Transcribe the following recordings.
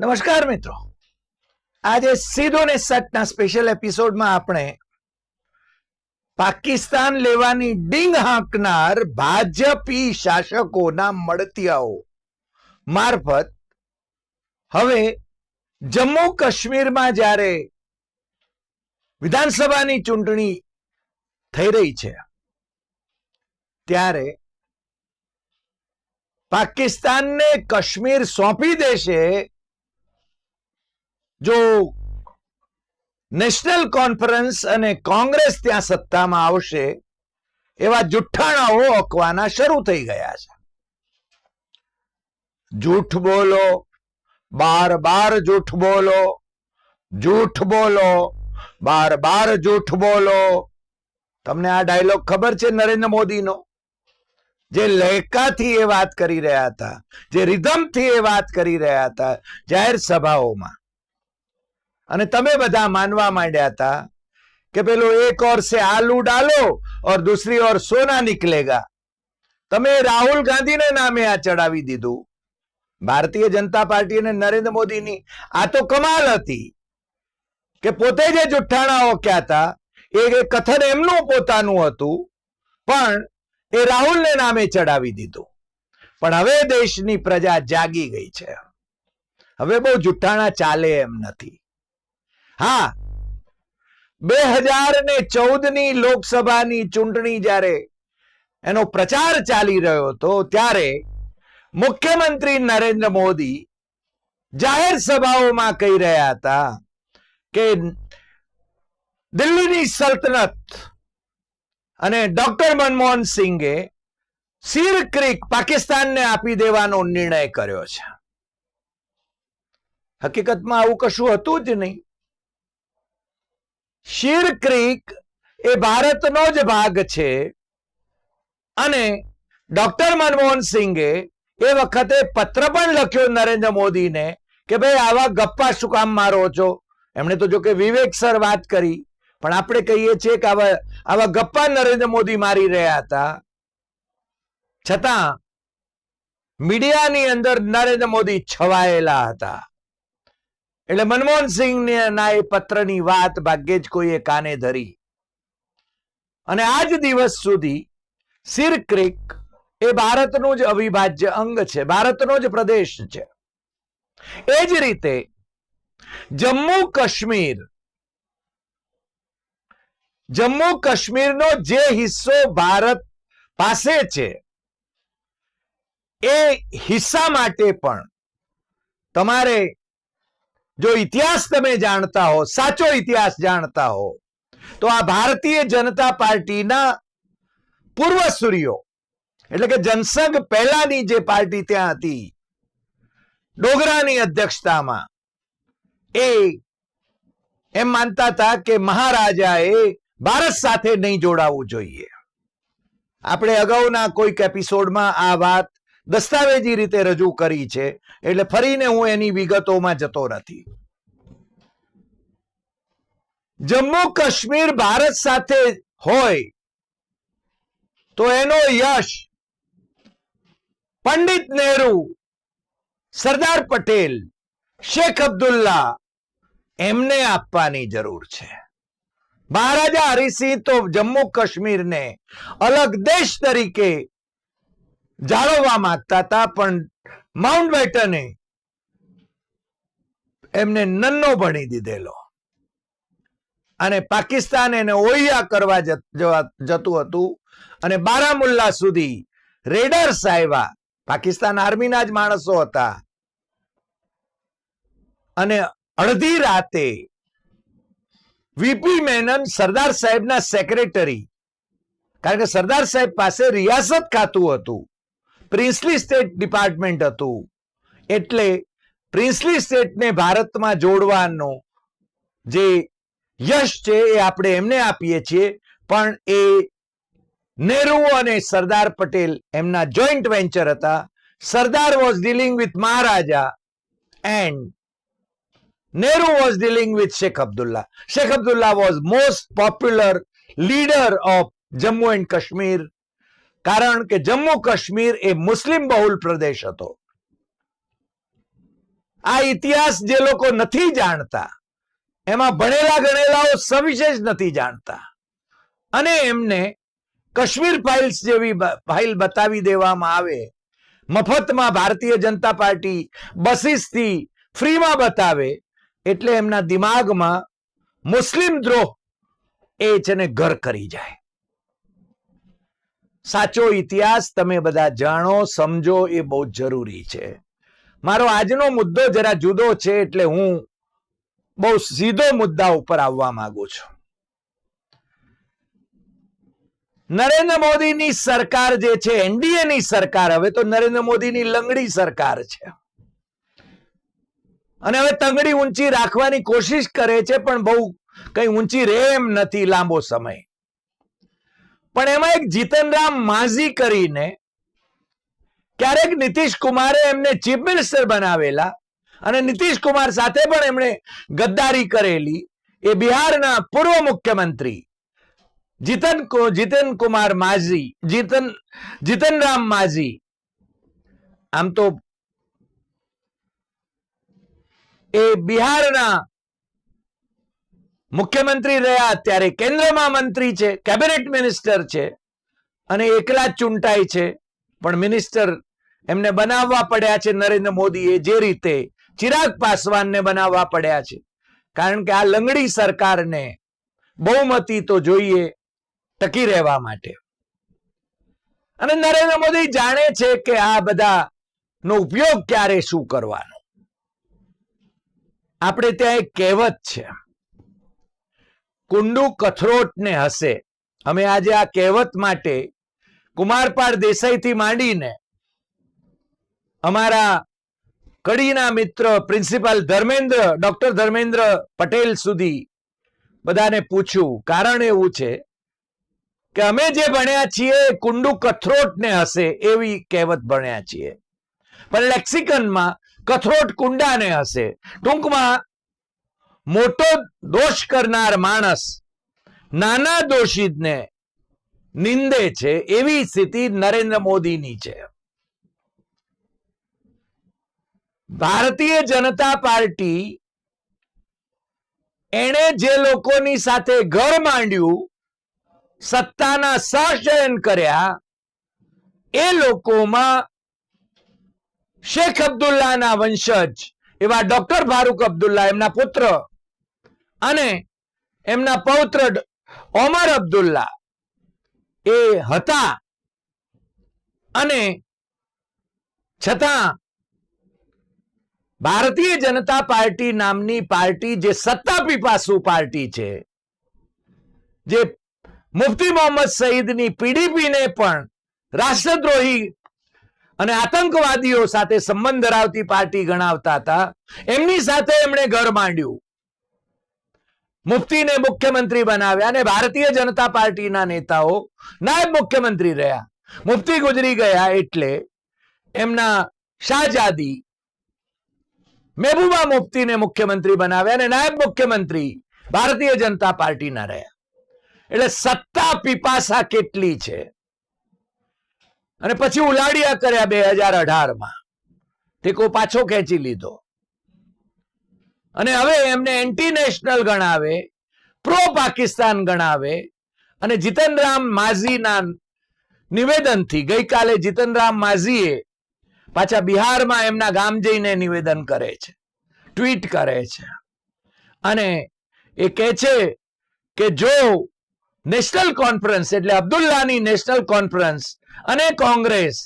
નમસ્કાર મિત્રો. આજે સીધો ને સટના સ્પેશિયલ એપિસોડમાં આપણે પાકિસ્તાન લેવાની ડીંગ હાંકનાર ભાજપી શાસકોના મળતિયાઓ મારફત હવે જમ્મુ કાશ્મીરમાં જ્યારે વિધાનસભાની ચૂંટણી થઈ રહી છે, ત્યારે પાકિસ્તાનને કાશ્મીર સોંપી દેશે જો નેશનલ કોન્ફરન્સ અને કોંગ્રેસ ત્યાં સત્તામાં આવશે, એવા જુઠ્ઠાણાઓ અકવાના શરૂ થઈ ગયા છે. જૂઠ બોલો બાર બાર જૂઠ બોલો જૂઠ બોલો બાર બાર જૂઠ બોલો. તમને આ ડાયલોગ ખબર છે નરેન્દ્ર મોદીનો? જે લહેકાથી એ વાત કરી રહ્યા હતા, જે રિધમથી એ વાત કરી રહ્યા હતા જાહેર સભાઓમાં. અને તમે બધા માનવા માંડ્યા હતા કે પેલો એક ઓર સે આલુ ડાલો ઓર દૂસરી ઓર સોના નીકળેગા. તમે રાહુલ ગાંધીને નામે આ ચડાવી દીધું. ભારતીય જનતા પાર્ટી અને નરેન્દ્ર મોદીની આ તો કમાલ હતી કે પોતે જે જુઠ્ઠાણાઓ ક્યાં કહેતા એ કથન એમનું પોતાનું હતું, પણ એ રાહુલને નામે ચડાવી દીધું. પણ હવે દેશની પ્રજા જાગી ગઈ છે. હવે બહુ જુઠ્ઠાણા ચાલે એમ નથી. હા. બે હજાર ને ચૌદની લોકસભાની ચૂંટણી જ્યારે એનો પ્રચાર ચાલી રહ્યો હતો, ત્યારે મુખ્યમંત્રી નરેન્દ્ર મોદી જાહેર સભાઓમાં કહી રહ્યા હતા કે દિલ્હીની સલ્તનત અને ડોક્ટર મનમોહન સિંઘે સીર ક્રિક પાકિસ્તાનને આપી દેવાનો નિર્ણય કર્યો છે. હકીકતમાં આવું કશું હતું જ નહીં. શીર ક્રિક એ ભારતનો જ ભાગ છે. અને ડોક્ટર મનમોહન સિંઘે એ વખતે પત્ર પણ લખ્યો નરેન્દ્ર મોદીને કે ભાઈ આવા ગપ્પા શું કામ મારો છો? એમણે તો જો કે વિવેકસર વાત કરી, પણ આપણે કહીએ છીએ કે આવા આવા ગપ્પા નરેન્દ્ર મોદી મારી રહ્યા હતા. છતાં મીડિયાની અંદર નરેન્દ્ર મોદી છવાયેલા હતા. એટલે મનમોહન સિંહના એ પત્રની વાત ભાગ્યે જ કોઈએ કાને ધરી. અને આજ દિવસ સુધી સિરક્રિક એ ભારતનું જ અવિભાજ્ય અંગ છે, ભારતનો જ પ્રદેશ છે. એ જ રીતે જમ્મુ કાશ્મીર, જમ્મુ કાશ્મીરનો જે હિસ્સો ભારત પાસે છે, એ હિસ્સા માટે પણ તમારે જો ઇતિહાસ તમે જાણતા હો, સાચો ઇતિહાસ જાણતા હો, તો આ ભારતીય જનતા પાર્ટીના પૂર્વસૂરીઓ, એટલે કે જનસંઘ પહેલાની જે પાર્ટી ત્યાં હતી, ડોગરાની અધ્યક્ષતામાં, એ એમ માનતા હતા કે મહારાજાએ ભારત સાથે નહીં જોડાવું જોઈએ. આપણે અગાઉના કોઈક એપિસોડમાં આ વાત દસ્તાવેજી રીતે રજૂ કરી છે, એટલે ફરીને હું એની વિગતોમાં જતો નથી. જમ્મુ કાશ્મીર ભારત સાથે હોય, તો એનો યશ પંડિત નહેરુ, સરદાર પટેલ, શેખ અબ્દુલ્લા એમને આપવાની જરૂર છે. મહારાજા હરિસિંહ તો જમ્મુ કાશ્મીરને અલગ દેશ તરીકે જાળવવા માંગતા હતા, પણ માઉન્ટ બેટને એમને નન્નો ભણી દીધેલો. અને પાકિસ્તાન એને ઓહિયા કરવા જતું હતું. અને બારામુલ્લા સુધી રેડર્સ આવ્યા પાકિસ્તાન આર્મીના જ માણસો હતા. અને અડધી રાતે વીપી મેનન સરદાર સાહેબના સેક્રેટરી કારણ કે સરદાર સાહેબ પાસે રિયાસત ખાતું હતું. પ્રિન્સલી સ્ટેટ ડિપાર્ટમેન્ટ હતું. એટલે પ્રિન્સલી સ્ટેટને ભારતમાં જોડવાનો જે યશ છે એ આપણે એમને આપીએ છીએ, પણ એ નેહરુ અને સરદાર પટેલ એમના જોઈન્ટ વેન્ચર હતા. Sardar was dealing with Maharaja and Nehru was dealing with Sheikh Abdullah Sheikh Abdullah was most popular leader of Jammu and Kashmir કારણ કે જમ્મુ કાશ્મીર એ મુસ્લિમ બહુલ પ્રદેશ હતો. આ ઇતિહાસ જે લોકો નથી જાણતા, એમાં ભણેલા ગણેલાઓ સવિશેષ નથી જાણતા. અને એમને કાશ્મીર ફાઇલ્સ જેવી ફાઇલ બતાવી દેવામાં આવે, મફતમાં ભારતીય જનતા પાર્ટી બસીસથી ફ્રીમાં બતાવે, એટલે એમના દિમાગમાં મુસ્લિમ દ્રોહ એ છે ને ઘર કરી જાય. સાચો ઇતિહાસ તમે બધા જાણો, સમજો, એ બહુ જરૂરી છે. મારો આજનો મુદ્દો જરા જુદો છે એટલે હું બહુ સીધો મુદ્દા ઉપર આવવા માંગુ છું. નરેન્દ્ર મોદીની સરકાર જે છે એનડીએ ની સરકાર, હવે તો નરેન્દ્ર મોદીની લંગડી સરકાર છે. અને હવે તંગડી ઊંચી રાખવાની કોશિશ કરે છે, પણ બહુ કઈ ઊંચી રહે એમ નથી લાંબો સમય. પણ એમાં એક જીતનરામ માઝી કરીને ક્યારેક નીતિશ કુમારે એમને ચીફ મિનિસ્ટર બનાવેલા અને નીતિશ કુમાર સાથે પણ એમણે ગદ્દારી કરેલી એ બિહારના પૂર્વ મુખ્યમંત્રી જીતન જીતન કુમાર માઝી, જીતન, જીતનરામ માઝી. આમ તો એ બિહારના મુખ્યમંત્રી રહ્યા અત્યારે કેન્દ્રમાં મંત્રી છે, કેબિનેટ મિનિસ્ટર છે અને એકલા જ ચૂંટાય છે. પણ મિનિસ્ટર એમને બનાવવા પડ્યા છે નરેન્દ્ર મોદીએ જે રીતે ચિરાગ પાસવાનને બનાવવા પડ્યા છે. કારણ કે આ લંગડી સરકારને બહુમતી તો જોઈએ ટકી રહેવા માટે. અને નરેન્દ્ર મોદી જાણે છે કે આ બધા નો ઉપયોગ ક્યારે શું કરવાનો. આપણે ત્યાં એક કહેવત છે. કુંડુ કથરોટ હશે. અમે આજે આ કહેવત માટે કુમારપાળ દેસાઈથી માંડીને અમારા કડીના મિત્ર, પ્રિન્સિપાલ ધર્મેન્દ્ર, ડોક્ટર ધર્મેન્દ્ર પટેલ સુધી બધાને પૂછ્યું કારણ એવું છે કે અમે જે ભણ્યા છીએ કુંડુ કથરોટ ને હશે એવી કહેવત ભણ્યા છીએ. પણ લેક્સિકનમાં કથરોટ કુંડાને હશે. ટૂંકમાં મોટો દોષ કરનાર માણસ નાના દોષિતને નિંદે છે, એવી સ્થિતિ નરેન્દ્ર મોદીની છે. ભારતીય જનતા પાર્ટી એણે જે લોકોની સાથે ઘર માંડ્યું, સત્તાના સહશયન કર્યા, એ લોકોમાં શેખ અબ્દુલ્લાના વંશજ, એવા ડોક્ટર ફારૂક અબ્દુલ્લા એમના પુત્ર અને એમના પૌત્ર ઓમર અબ્દુલ્લા એ હતા. અને છતાં ભારતીય જનતા પાર્ટી નામની પાર્ટી જે સત્તા પીપાસુ પાર્ટી છે, જે મુફતી મોહમ્મદ સઈદની પીડીપીને પણ રાષ્ટ્રદ્રોહી અને આતંકવાદીઓ સાથે સંબંધ ધરાવતી પાર્ટી ગણાવતા હતા. એમની સાથે એમણે ઘર માંડ્યું. મુફતીને મુખ્યમંત્રી બનાવ્યા અને ભારતીય જનતા પાર્ટીના નેતાઓ નાયબ મુખ્યમંત્રી રહ્યા. મુફતી ગુજરી ગયા એટલે એમના શાહજાદી મહેબુબા મુફતીને મુખ્યમંત્રી બનાવ્યા અને નાયબ મુખ્યમંત્રી ભારતીય જનતા પાર્ટીના રહ્યા. એટલે સત્તા પીપાસા કેટલી છે? અને પછી ઉલાડિયા કર્યા બે હજાર અઢારમાં. ટેકો પાછો ખેંચી લીધો. અને હવે એમને એન્ટી નેશનલ ગણાવે પ્રો પાકિસ્તાન ગણાવે. અને જીતનરામ માઝીના નિવેદનથી ગઈકાલે જીતનરામ માઝીએ પાછા બિહારમાં એમના ગામ જઈને નિવેદન કરે છે ટ્વીટ કરે છે. અને એ કહે છે કે જો નેશનલ કોન્ફરન્સ એટલે અબ્દુલ્લાની નેશનલ કોન્ફરન્સ અને કોંગ્રેસ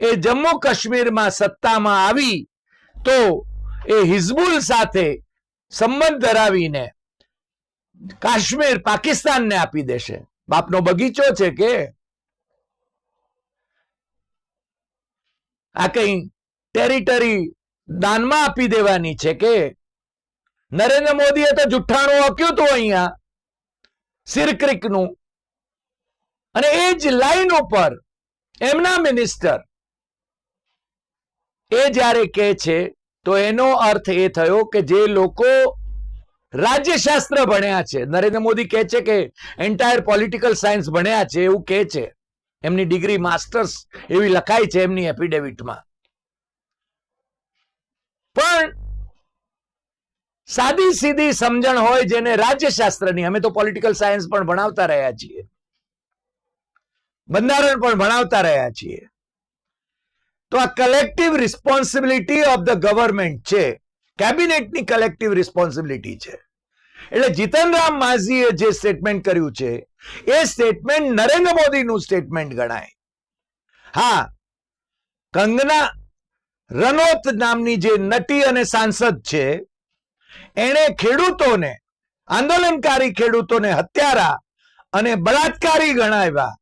એ જમ્મુ કાશ્મીરમાં સત્તામાં આવી, તો એ હિઝબુલ સાથે સંબંધ ધરાવીને કાશ્મીર પાકિસ્તાનને આપી દેશે. બાપનો બગીચો છે કે આ કઈ ટેરિટરી દાનમાં આપી દેવાની છે કે નરેન્દ્ર મોદીએ તો જુઠ્ઠાણું આપ્યું હતું અહીંયા સિરક્રિકનું અને એ જ લાઈન ઉપર એમના મિનિસ્ટર એ જ્યારે કહે છે તો એનો અર્થ એ થયો કે જે લોકો રાજ્યશાસ્ત્ર ભણ્યા છે, નરેન્દ્ર મોદી કહે છે કે એન્ટાયર પોલિટિકલ સાયન્સ ભણ્યા છે એવું કહે છે. એમની ડિગ્રી માસ્ટર્સ એવી લખાય છે એમની એફિડેવિટમાં પણ સાદી સીધી સમજણ હોય જેને રાજ્યશાસ્ત્રની, અમે તો પોલિટિકલ સાયન્સ પણ ભણાવતા રહ્યા છીએ. બંધારણ પણ ભણાવતા રહ્યા છીએ. તો આ collective responsibility of the government છે. કેબિનેટની કલેક્ટિવ રિસ્પોન્સિબિલિટી છે. એટલે જીતનરામ માઝીએ જે સ્ટેટમેન્ટ કર્યું છે, એ સ્ટેટમેન્ટ નરેન્દ્ર મોદીનું સ્ટેટમેન્ટ ગણાય. હા, કંગના રનોત નામની જે નટી અને સાંસદ છે, એણે ખેડૂતોને, આંદોલનકારી ખેડૂતોને હત્યારા અને બળાત્કારી ગણાવ્યા.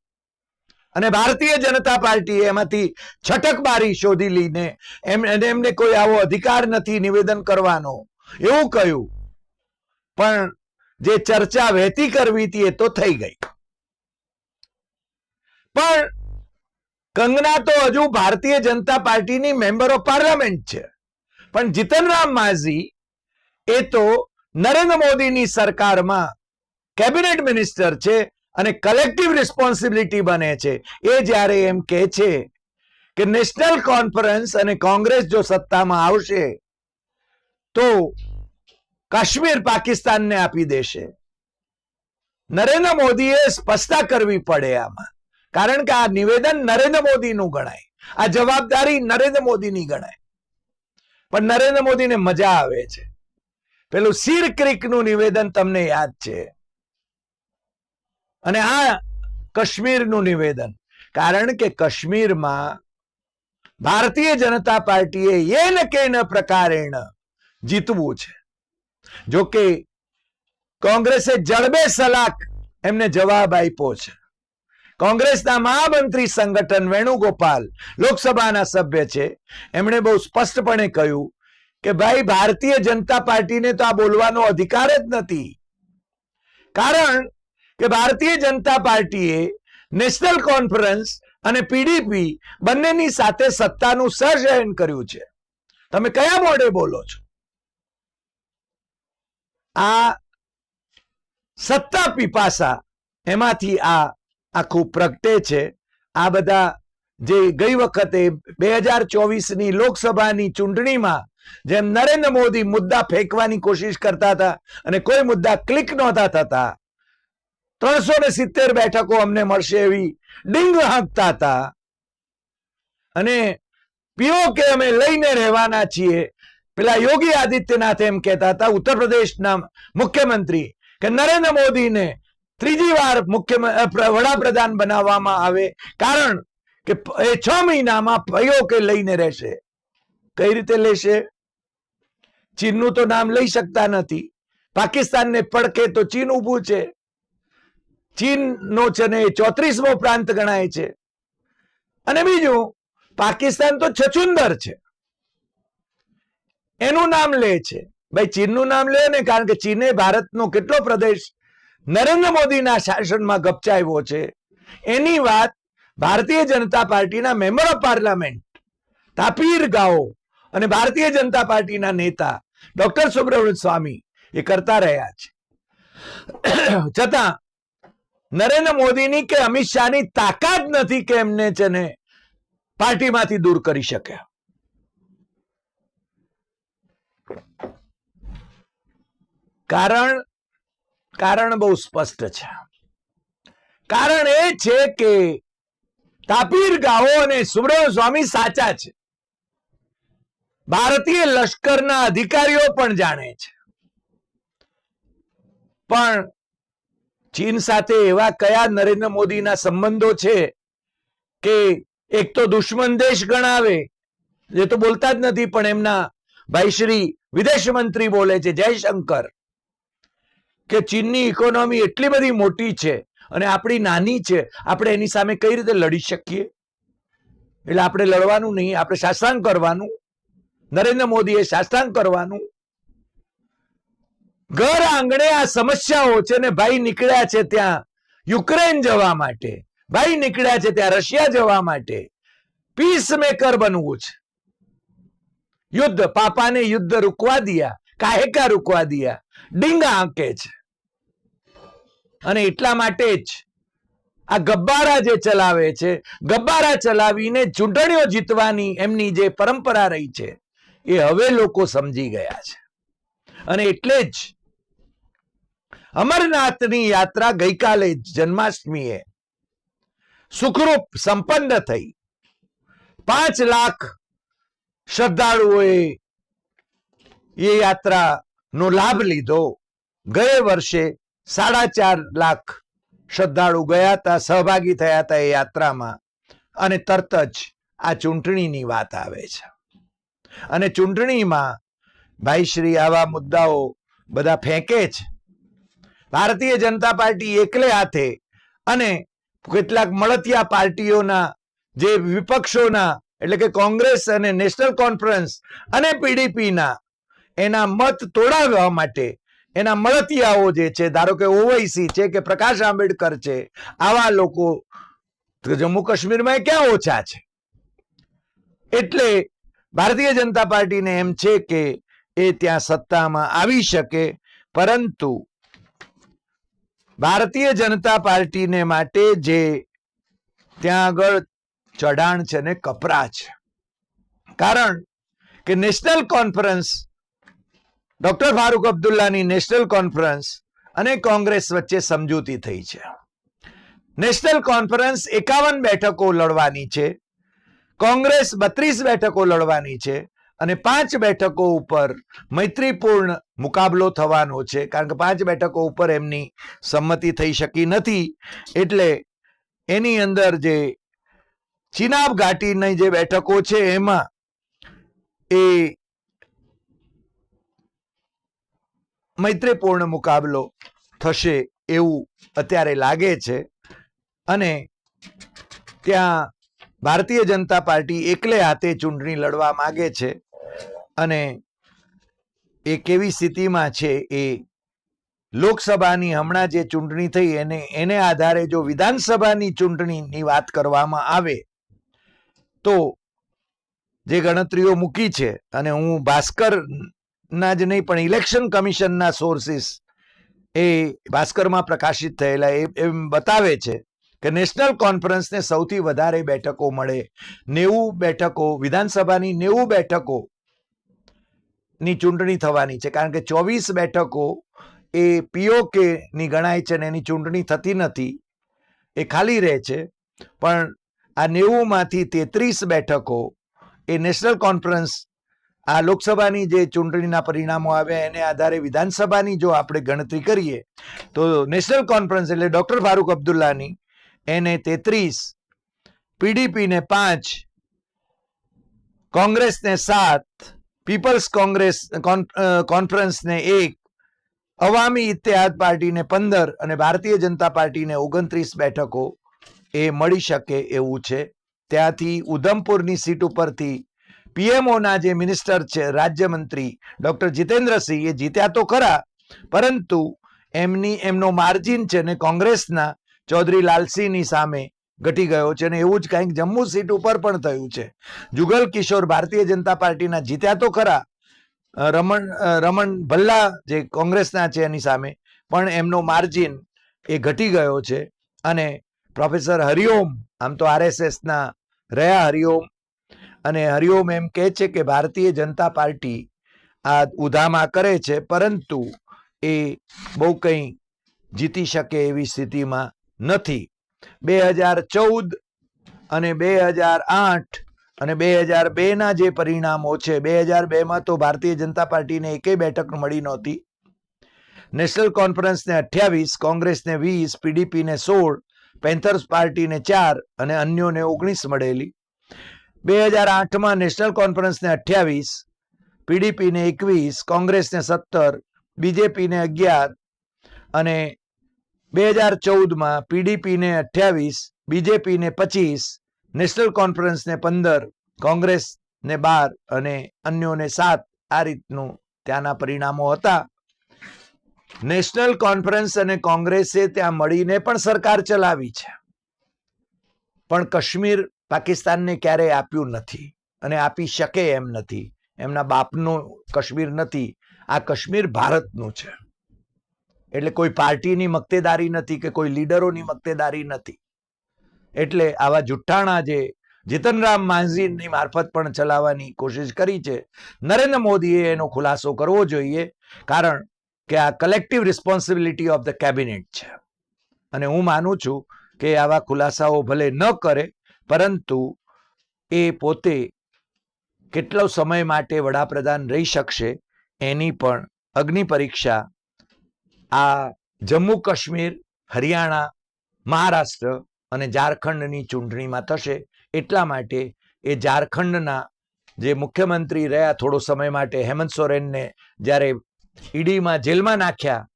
અને ભારતીય જનતા પાર્ટીએ એમાંથી છટકબારી શોધી લઈને એમ એમને કોઈ આવો અધિકાર નથી નિવેદન કરવાનો. એવું કહ્યું. પણ જે ચર્ચા વહેતી કરવી હતી એ તો થઈ ગઈ. પણ કંગના તો હજુ ભારતીય જનતા પાર્ટીની મેમ્બર ઓફ પાર્લામેન્ટ છે. પણ જીતનરામ માઝી એ તો નરેન્દ્ર મોદીની સરકારમાં કેબિનેટ મિનિસ્ટર છે. અને કલેક્ટિવ રિસ્પોન્સિબિલિટી બને છે. એ જ્યારે એમ કહે છે કે નેશનલ કોન્ફરન્સ અને કોંગ્રેસ જો સત્તામાં આવશે, તો કાશ્મીર પાકિસ્તાનને આપી દેશે. નરેન્દ્ર મોદીએ સ્પષ્ટતા કરવી પડે આમાં. કારણ કે આ નિવેદન નરેન્દ્ર મોદીનું ગણાય. આ જવાબદારી નરેન્દ્ર મોદીની ગણાય. પણ નરેન્દ્ર મોદીને મજા આવે છે. પેલું સીર ક્રિકનું નિવેદન તમને યાદ છે. અને આ કાશ્મીરનું નિવેદન. કારણ કે કાશ્મીરમાં ભારતીય જનતા પાર્ટીએ એન કેન પ્રકારેણ જીતવું છે. જો કે કોંગ્રેસે જડબે સલાક એમને જવાબ આપ્યો છે. કોંગ્રેસના મહામંત્રી સંગઠન વેણુગોપાલ લોકસભાના સભ્ય છે. એમણે બહુ સ્પષ્ટપણે કહ્યું કે ભાઈ, ભારતીય જનતા પાર્ટીને તો આ બોલવાનો અધિકાર જ નથી. કારણ કે ભારતીય જનતા પાર્ટીએ નેશનલ કોન્ફરન્સ અને પીડીપી બંનેની સાથે સત્તાનું સર્જન કર્યું છે. તમે કયા મોડે બોલો છો? આ સત્તા પીપાસા એમાંથી આ આખું પ્રગટે છે. આ બધા જે ગઈ વખતે બે હજાર ચોવીસની લોકસભાની ચૂંટણીમાં જેમ નરેન્દ્ર મોદી મુદ્દા ફેંકવાની કોશિશ કરતા હતા અને કોઈ મુદ્દા ક્લિક નહોતા થતા ત્રણસો ને સિત્તેર બેઠકો અમને મળશે એવી ડીંગ હાંકતા હતા. અને પીઓ કે અમે લઈને રહેવાના છીએ, પેલા યોગી આદિત્યનાથ એમ કહેતા હતા ઉત્તર પ્રદેશના મુખ્યમંત્રી કે નરેન્દ્ર મોદીને ત્રીજી વાર મુખ્ય વડાપ્રધાન બનાવવામાં આવે કારણ કે એ છ મહિનામાં પયો કે લઈને રહેશે. કઈ રીતે લેશે? ચીનનું તો નામ લઈ શકતા નથી. પાકિસ્તાનને પડકે તો ચીન ઊભું છે. ચીનનો છે ને એ ચોત્રીસમો પ્રાંત ગણાય છે. અને બીજું, પાકિસ્તાન તો છચુંદર છે. એનું નામ લે છે. ભાઈ, ચીનનું નામ લે ને કારણ કે ચીને ભારતનો કેટલો પ્રદેશ નરેન્દ્ર મોદીના શાસનમાં ગપચાવ્યો છે. એની વાત ભારતીય જનતા પાર્ટીના મેમ્બર ઓફ પાર્લામેન્ટ, તાપીર ગાઓ અને ભારતીય જનતા પાર્ટીના નેતા ડોક્ટર સુબ્રમણ્ય સ્વામી એ કરતા રહ્યા છે. છતાં નરેન્દ્ર મોદીની કે અમિત શાહની તાકાત નથી કે એમને છે ને પાર્ટીમાંથી દૂર કરી શકે. કારણ કારણ બહુ સ્પષ્ટ છે. કારણ એ છે કે તાપીર ગાઓ અને સુબ્રમણ્ય સ્વામી સાચા છે. ભારતીય લશ્કરના અધિકારીઓ પણ જાણે છે. પણ ચીન સાથે એવા કયા નરેન્દ્ર મોદીના સંબંધો છે કે એક તો દુશ્મન દેશ ગણાવે? એ તો બોલતા જ નથી, પણ એમના ભાઈ શ્રી વિદેશ મંત્રી બોલે છે જયશંકર કે ચીનની ઇકોનોમી એટલી બધી મોટી છે અને આપણી નાની છે, આપણે એની સામે કઈ રીતે લડી શકીએ? એટલે આપણે લડવાનું નહીં, આપણે શાસન કરવાનું. નરેન્દ્ર મોદીએ શાસન કરવાનું. ઘર આંગણે આ સમસ્યાઓ છે ને ભાઈ નીકળ્યા છે ત્યાં યુક્રેન જવા માટે. ભાઈ નીકળ્યા છે ત્યાં રશિયા જવા માટે. પીસ મેકર બનવું છે. યુદ્ધ, પાપાને યુદ્ધ રૂકવા દિયા, કાહેકા રૂકવા દિયા, ડીંગા આંકે છે. અને એટલા માટે જ આ ગબ્બારા જે ચલાવે છે, ગબ્બારા ચલાવીને ચૂંટણીઓ જીતવાની એમની જે પરંપરા રહી છે, એ હવે લોકો સમજી ગયા છે. અને એટલે જ અમરનાથની યાત્રા ગઈકાલે જન્માષ્ટમીએ સુખરૂપ સંપન્ન થઈ. પાંચ લાખ શ્રદ્ધાળુઓએ એ યાત્રાનો લાભ લીધો. ગયે વર્ષે સાડા ચાર લાખ શ્રદ્ધાળુ ગયા હતા, સહભાગી થયા હતા એ યાત્રામાં. અને તરત જ આ ચૂંટણીની વાત આવે છે. અને ચૂંટણીમાં ભાઈ શ્રી આવા મુદ્દાઓ બધા ફેંકે છે ભારતીય જનતા પાર્ટી એકલે હાથે અને કેટલાક મળતિયા પાર્ટીઓના જે વિપક્ષોના, એટલે કે કોંગ્રેસ અને નેશનલ કોન્ફરન્સ અને પીડીપીના, એના મત તોડાવવા માટે એના મળતિયાઓ જે છે, ધારો કે ઓવૈસી છે કે પ્રકાશ આંબેડકર છે, આવા લોકો જમ્મુ કાશ્મીરમાં ક્યાં ઓછા છે? એટલે ભારતીય જનતા પાર્ટીને એમ છે કે એ ત્યાં સત્તામાં આવી શકે, પરંતુ ભારતીય જનતા પાર્ટીને માટે જે ત્યાં આગળ ચઢાણ છે ને કપરા છે. કારણ કે નેશનલ કોન્ફરન્સ, ડોક્ટર ફારૂક અબ્દુલ્લાની નેશનલ કોન્ફરન્સ અને કોંગ્રેસ વચ્ચે સમજૂતી થઈ છે. નેશનલ કોન્ફરન્સ એકાવન બેઠકો લડવાની છે, કોંગ્રેસ બત્રીસ બેઠકો લડવાની છે અને પાંચ બેઠકો ઉપર મૈત્રીપૂર્ણ મુકાબલો થવાનો છે, કારણ કે પાંચ બેઠકો ઉપર એમની સંમતિ થઈ શકી નથી. એટલે એની અંદર જે ચિનાબ ઘાટીની જે બેઠકો છે, એમાં એ મૈત્રીપૂર્ણ મુકાબલો થશે એવું અત્યારે લાગે છે. અને ત્યાં ભારતીય જનતા પાર્ટી એકલે હાથે ચૂંટણી લડવા માગે છે. અને એ કેવી સ્થિતિમાં છે એ લોકસભાની હમણાં જે ચૂંટણી થઈ એને એને આધારે જો વિધાનસભાની ચૂંટણીની વાત કરવામાં આવે તો જે ગણતરીઓ મૂકી છે અને હું ભાસ્કર ના જ નહીં પણ ઇલેક્શન કમિશનના સોર્સિસ એ ભાસ્કરમાં પ્રકાશિત થયેલા એ, એમ બતાવે છે કે નેશનલ કોન્ફરન્સને સૌથી વધારે બેઠકો મળે નેવું બેઠકો, વિધાનસભાની નેવું બેઠકો ની ચૂંટણી થવાની છે. કારણ કે ચોવીસ બેઠકો એ પીઓકે ની ગણાય છે અને એની ચૂંટણી થતી નથી. એ ખાલી રહે છે. પણ આ નેવુંમાંથી તેત્રીસ બેઠકો એ નેશનલ કોન્ફરન્સ, આ લોકસભાની જે ચૂંટણીના પરિણામો આવ્યા એને આધારે વિધાનસભાની જો આપણે ગણતરી કરીએ, તો નેશનલ કોન્ફરન્સ એટલે ડોક્ટર ફારૂક અબ્દુલ્લાની, એને તેત્રીસ, પીડીપીને પાંચ, કોંગ્રેસને સાત પીપલ્સ કોંગ્રેસ, કોન- કોન્ફરન્સને એક અવામી ઇત્તેહાદ પાર્ટીને પંદર અને ભારતીય જનતા પાર્ટીને ઓગણત્રીસ બેઠકો એ મળી શકે એવું છે. ત્યાંથી ઉધમપુરની સીટ ઉપરથી પીએમઓના જે મિનિસ્ટર છે, રાજ્યમંત્રી ડોક્ટર જીતેન્દ્રસિંહ એ જીત્યા તો ખરા, પરંતુ એમની, એમનો માર્જિન છે ને કોંગ્રેસના ચૌધરી લાલસિંહની સામે ઘટી ગયો છે અને એવું જ કંઈક જમ્મુ સીટ ઉપર પણ થયું છે. જુગલ કિશોર ભારતીય જનતા પાર્ટીના જીત્યા તો ખરા. રમણ રમણ ભલ્લા જે કોંગ્રેસના છે એની સામે, પણ એમનો માર્જિન એ ઘટી ગયો છે અને પ્રોફેસર હરિઓમ, આમ તો આરએસએસના રહ્યા હરિઓમ, અને હરિઓમ એમ કહે છે કે ભારતીય જનતા પાર્ટી આ ઉધામાં કરે છે, પરંતુ એ બહુ કંઈ જીતી શકે એવી સ્થિતિમાં નથી. બે હજાર ચૌદ અને બે હજાર આઠ અને બે હજાર બેના જે પરિણામો છે, બે હજાર બેમાં તો ભારતીય જનતા પાર્ટીને એકેય બેઠક મળી નહોતી. નેશનલ કોન્ફરન્સને અઠ્યાવીસ, કોંગ્રેસને વીસ પીડીપીને સોળ, પેન્થર્સ પાર્ટીને ચાર અને અન્યોને ઓગણીસ મળેલી. બે હજાર આઠમાં નેશનલ કોન્ફરન્સને અઠ્યાવીસ પીડીપીને એકવીસ, કોંગ્રેસને સત્તર બીજેપીને અગિયાર અને બે હજાર ચૌદમાં પીડીપીને અઠ્યાવીસ બીજેપીને પચીસ, નેશનલ કોન્ફરન્સને પંદર, કોંગ્રેસને બાર અને અન્યોને સાત આ રીતનું ત્યાંના પરિણામો હતા. નેશનલ કોન્ફરન્સ અને કોંગ્રેસે ત્યાં મળીને પણ સરકાર ચલાવી છે. પણ કાશ્મીર પાકિસ્તાનને ક્યારેય આપ્યું નથી અને આપી શકે એમ નથી. એમના બાપનું કાશ્મીર નથી. આ કાશ્મીર ભારતનું છે. એટલે કોઈ પાર્ટીની મક્તેદારી નથી કે કોઈ લીડરોની મક્તેદારી નથી. એટલે આવા જુઠ્ઠાણા જે જીતનરામ માંઝીની મારફત પણ ચલાવવાની કોશિશ કરી છે નરેન્દ્ર મોદીએ એનો ખુલાસો કરવો જોઈએ કારણ કે આ collective responsibility of the cabinet છે. અને હું માનું છું કે આવા ખુલાસાઓ ભલે ન કરે પરંતુ એ પોતે કેટલો સમય માટે વડાપ્રધાન રહી શકશે એની પણ અગ્નિ પરીક્ષા આ જમ્મુ કાશ્મીર, હરિયાણા, મહારાષ્ટ્ર અને ઝારખંડની ચૂંટણીમાં થશે. એટલા માટે એ ઝારખંડના જે મુખ્યમંત્રી રહ્યા થોડો સમય માટે હેમંત સોરેનને જ્યારે ઈડીમાં જેલમાં નાખ્યા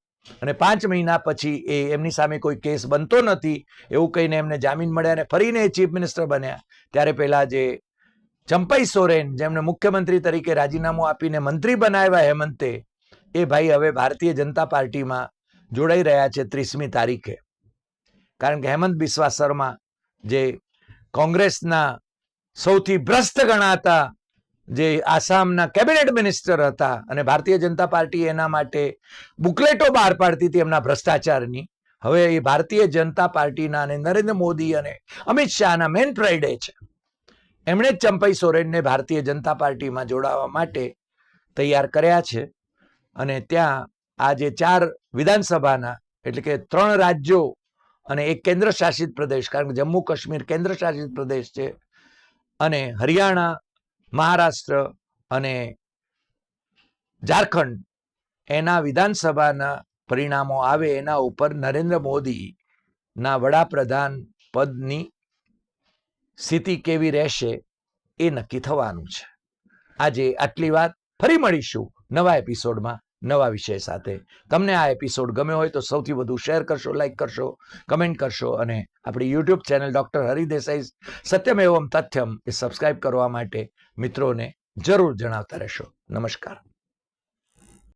અને પાંચ મહિના પછી એ એમની સામે કોઈ કેસ બનતો નથી, એવું કહીને એમને જામીન મળ્યા અને ફરીને એ ચીફ મિનિસ્ટર બન્યા. ત્યારે પહેલાં જે ચંપાઈ સોરેન, જેમને મુખ્યમંત્રી તરીકે રાજીનામું આપીને મંત્રી બનાવ્યા હેમંતે એ ભાઈ હવે ભારતીય જનતા પાર્ટીમાં જોડાઈ રહ્યા છે ત્રીસમી તારીખે. કારણ કે હેમંત બિસ્વા શર્મા જે કોંગ્રેસના સૌથી ભ્રષ્ટ ગણાતા જે આસામના કેબિનેટ મિનિસ્ટર હતા અને ભારતીય જનતા પાર્ટી એના માટે બુકલેટો બહાર પાડતી હતી એમના ભ્રષ્ટાચારની, હવે એ ભારતીય જનતા પાર્ટીના અને નરેન્દ્ર મોદી અને અમિત શાહના મેન ફ્રાઈડે છે. એમણે જ ચંપઈ સોરેનને ભારતીય જનતા પાર્ટીમાં જોડાવા માટે તૈયાર કર્યા છે. અને ત્યાં આ જે ચાર વિધાનસભાના એટલે કે ત્રણ રાજ્યો અને એક કેન્દ્ર શાસિત પ્રદેશ, કારણ કે જમ્મુ કાશ્મીર કેન્દ્ર શાસિત પ્રદેશ છે અને હરિયાણા, મહારાષ્ટ્ર અને ઝારખંડ, એના વિધાનસભાના પરિણામો આવે એના ઉપર નરેન્દ્ર મોદીના વડાપ્રધાન પદની સ્થિતિ કેવી રહેશે એ નક્કી થવાનું છે. આજે આટલી વાત. ફરી મળીશું. નવા એપિસોડમાં નવા વિષય સાથે. તમને આ એપિસોડ ગમ્યો હોય તો સૌથી વધુ શેર કરશો લાઈક કરશો કમેન્ટ કરશો અને આપણી યુટ્યુબ ચેનલ ડૉક્ટર હરિદેસાઈ સત્યમ એવમ તથ્યમ એ સબસ્ક્રાઇબ કરવા માટે મિત્રોને જરૂર જણાવતા રહેશો. નમસ્કાર.